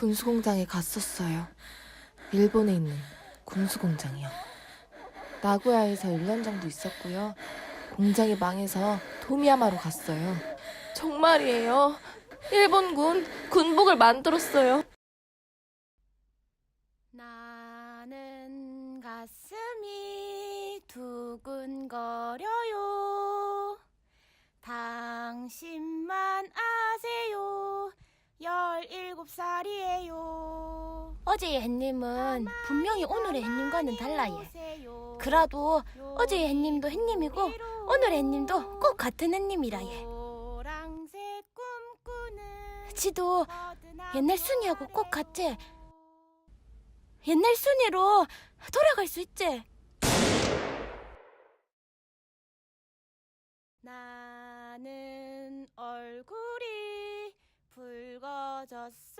군수공장에 갔었어요. 일본에 있는 군수공장이요. 나고야에서 1년 정도 있었고요. 공장이 망해서 도미야마로 갔어요. 정말이에요. 일본군 군복을 만들었어요. 나는 가슴이 두근거려요. 당신 일곱 살이에요. 어제의 햇님은 분명히 오늘의 햇님과는 달라 얘. 오세요. 그래도 어제의 햇님도 햇님이고 오늘의 햇님도 꼭 같은 햇님이라 얘. 노랑색 꿈꾸는 지도 옛날 순이하고 꼭 같지? 옛날 순이로 돌아갈 수 있지. 나는 얼굴이 붉어졌어